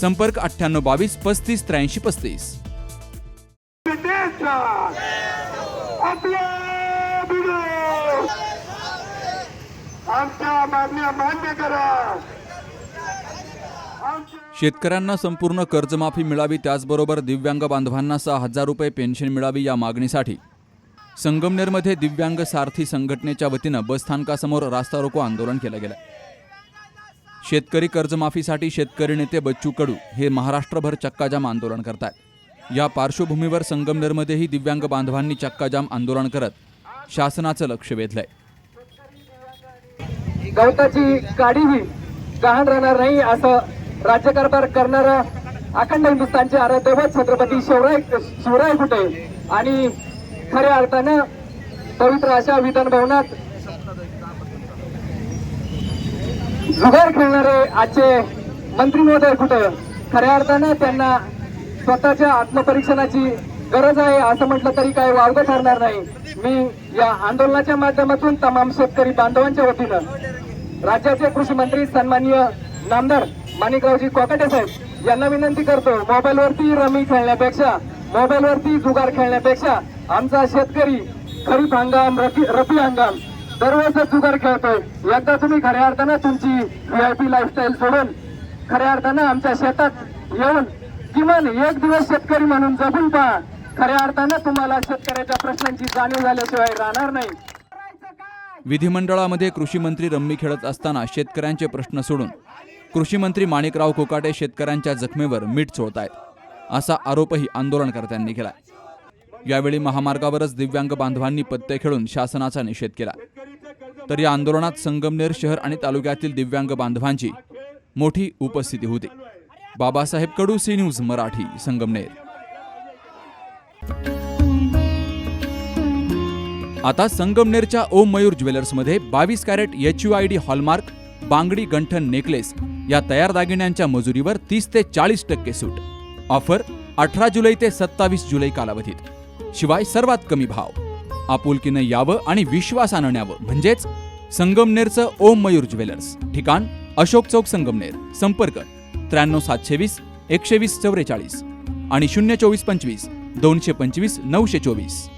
संपर्क अठ्ठ्याण्णव बावीस पस्तीस त्र्याऐंशी पस्तीस. शेतकऱ्यांना संपूर्ण कर्जमाफी मिळावी त्याचबरोबर दिव्यांग बांधवांना सहा हजार रुपये पेन्शन मिळावी या मागणीसाठी. संगमनेरमध्ये दिव्यांग सारथी संघटनेच्या वतीनं बसस्थानकासमोर रास्ता रोको आंदोलन केलं गेलं. शेतकरी कर्जमाफीसाठी शेतकरी नेते बच्चू कडू हे महाराष्ट्रभर चक्काजाम आंदोलन करतात या पार्श्वभूमीवर संगमनेरमध्येही दिव्यांग बांधवांनी चक्काजाम आंदोलन करत शासनाचं लक्ष वेधलंय. गवताची काडीही गहाण राहणार नाही असं राज्यकारभार करणारा अखंड हिंदुस्थानचे आराध्यवत छत्रपती शिवराय शिवराय कुठे आणि खऱ्या अर्थानं पवित्र अशा विधान जुगार खेळणारे आजचे मंत्री महोदय कुठं? खऱ्या अर्थानं त्यांना स्वतःच्या आत्मपरीक्षणाची गरज आहे असं म्हटलं तरी काही वावगं ठरणार नाही. मी या आंदोलनाच्या माध्यमातून तमाम शेतकरी बांधवांच्या वतीनं राज्याचे कृषी मंत्री सन्माननीय नामदार माणिकरावजी कोकाटे साहेब यांना विनंती करतो मोबाईलवरती रमी खेळण्यापेक्षा मोबाईलवरती जुगार खेळण्यापेक्षा आमचा शेतकरी खरीप हंगाम रबी रफी हंगाम दरवेळेस जुगार खेळतोय. एकदा तुम्ही खऱ्या अर्थानं तुमची व्हीआयपी लाईफस्टाईल सोडून खऱ्या अर्थानं आमच्या शेतात येऊन किमान एक दिवस शेतकरी म्हणून जपून पहा. खऱ्या अर्थानं तुम्हाला शेतकऱ्याच्या प्रश्नांची जाणीव झाल्याशिवाय राहणार नाही. विधिमंडळामध्ये कृषी मंत्री रम्मी खेळत असताना शेतकऱ्यांचे प्रश्न सोडून कृषी मंत्री माणिकराव कोकाटे शेतकऱ्यांच्या जखमेवर मीठ सोडतायत असा आरोपही आंदोलनकर्त्यांनी केला. यावेळी महामार्गावरच दिव्यांग बांधवांनी पत्ते खेळून शासनाचा निषेध केला. तर या आंदोलनात संगमनेर शहर आणि तालुक्यातील दिव्यांग बांधवांची मोठी उपस्थिती होती. Babasaheb Kadu C news Marathi Sangamner. आता संगमनेरच्या ओम मयूर ज्वेलर्समध्ये बावीस carat H U I D hallmark बांगडी गंठन नेकलेस या तयार दागिन्यांच्या मजुरीवर तीस ते चाळीस टक्के सूट. ऑफर अठरा जुलै ते सत्तावीस जुलै कालावधीत. शिवाय सर्वात कमी भाव. आपुलकीनं यावं आणि विश्वासानं न्यावं. म्हणजेच संगमनेरचं ओम मयूर ज्वेलर्स. ठिकाण अशोक चौक संगमनेर. संपर्क त्र्याण्णव सातशे वीस एकशे वीस चौवेचाळीस आणि शून्य चोवीस पंचवीस दोनशे पंचवीस नऊशे चोवीस.